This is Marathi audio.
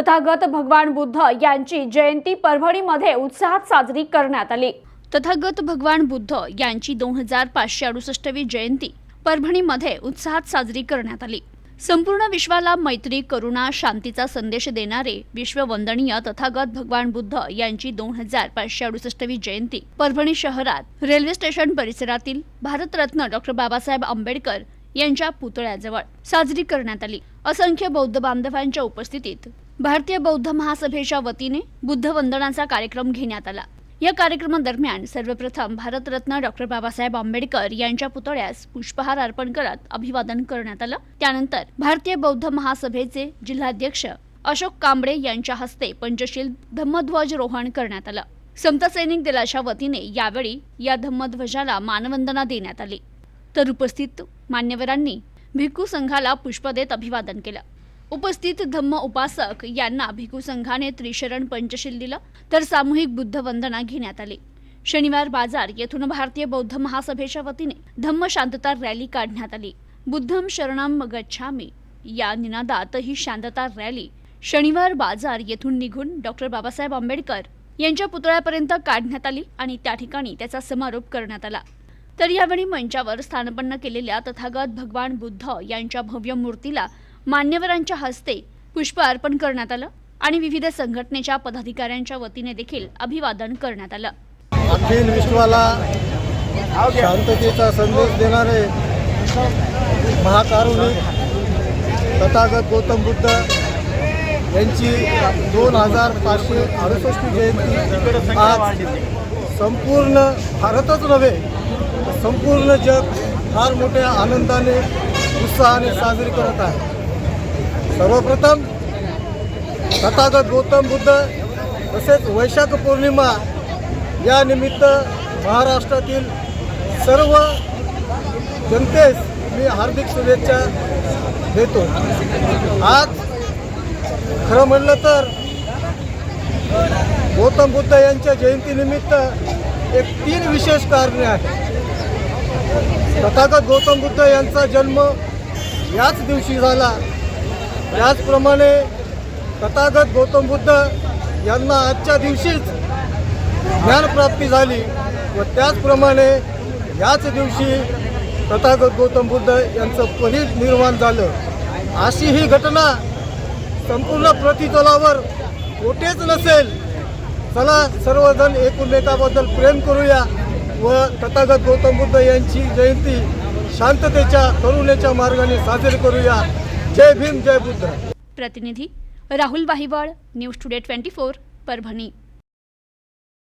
तथागत भगवान बुद्ध यांची जयंती परभणीमध्ये उत्साहात साजरी करण्यात आली. तथागत भगवान बुद्ध यांची दोन हजार पाचशे अडुसष्टवी जयंती परभणीमध्ये उत्साहात साजरी करण्यात आली. संपूर्ण विश्वाला मैत्री करुणा शांतीचा संदेश देणारे विश्ववंदनीय तथागत भगवान बुद्ध यांची दोन हजार पाचशे अडुसष्टवी जयंती परभणी शहरात रेल्वे स्टेशन परिसरातील भारतरत्न डॉक्टर बाबासाहेब आंबेडकर यांच्या पुतळ्याजवळ साजरी करण्यात आली. असंख्य बौद्ध बांधवांच्या उपस्थितीत भारतीय बौद्ध महासभेच्या वतीने बुद्ध वंदनाचा कार्यक्रम घेण्यात आला. या कार्यक्रमादरम्यान सर्वप्रथम भारतरत्न डॉक्टर बाबासाहेब आंबेडकर यांच्या पुतळ्यास पुष्पहार अर्पण करत अभिवादन करण्यात आलं. त्यानंतर भारतीय बौद्ध महासभेचे जिल्हाध्यक्ष अशोक कांबळे यांच्या हस्ते पंचशील धम्मध्वज रोहण करण्यात आलं. संत सैनिक दलाच्या वतीने यावेळी या धम्मध्वजाला मानवंदना देण्यात आली. तर उपस्थित मान्यवरांनी भिक्खू संघाला पुष्प देत अभिवादन केलं. उपस्थित धम्म उपासक यांना भिकू संघाने त्रिशरण पंचशील दिलं तर सामूहिक बुद्ध वंदना घेण्यात आली. शनिवार बाजार येथून भारतीय बौद्ध महासभेच्या वतीने धम्म शांतता रॅली काढण्यात आली. बुद्धम शरणम गच्छामी या निनादात ही शांतता रॅली. शनिवार बाजार येथून निघून डॉक्टर बाबासाहेब आंबेडकर यांच्या पुतळ्यापर्यंत काढण्यात आली आणि त्या ठिकाणी त्याचा समारोप करण्यात आला. तर यावेळी मंचावर स्थानपन्न केलेल्या तथागत भगवान बुद्ध यांच्या भव्य मूर्तीला मान्यवरांच्या हस्ते पुष्प अर्पण करण्यात आलं आणि विविध संघटनेच्या पदाधिकाऱ्यांच्या वतीने देखील अभिवादन करण्यात आलं. अखिल विश्वाला शांततेचा संदेश देणारे महाकारुणिक तथागत गौतम बुद्ध यांची दोन हजार पाचशे अडुसष्ट जयंती आज संपूर्ण भारतच नव्हे संपूर्ण जग फार मोठ्या आनंदाने उत्साहाने साजरी करत आहे. सर्वप्रथम तथागत गौतम बुद्ध तसेच वैशाख पौर्णिमा या निमित्त महाराष्ट्रातील सर्व जनतेस मी हार्दिक शुभेच्छा देतो. आज खरं म्हणलं तर गौतम बुद्ध यांच्या जयंतीनिमित्त एक तीन विशेष कारणे आहेत. तथागत गौतम बुद्ध यांचा जन्म याच दिवशी झाला. त्याचप्रमाणे तथागत गौतम बुद्ध यांना आजच्या दिवशीच ज्ञानप्राप्ती झाली व त्याचप्रमाणे याच दिवशी तथागत गौतम बुद्ध यांचं परिनिर्वाण झालं. अशी ही घटना संपूर्ण प्रतितलावर कुठेच नसेल. चला सर्वजण एकमेकाबद्दल प्रेम करूया व तथागत गौतम बुद्ध यांची जयंती शांततेच्या करुणेच्या मार्गाने साजरी करूया. जय भीम जय बुद्ध. प्रतिनिधी Rahul Vahival news today twenty four Parbhani.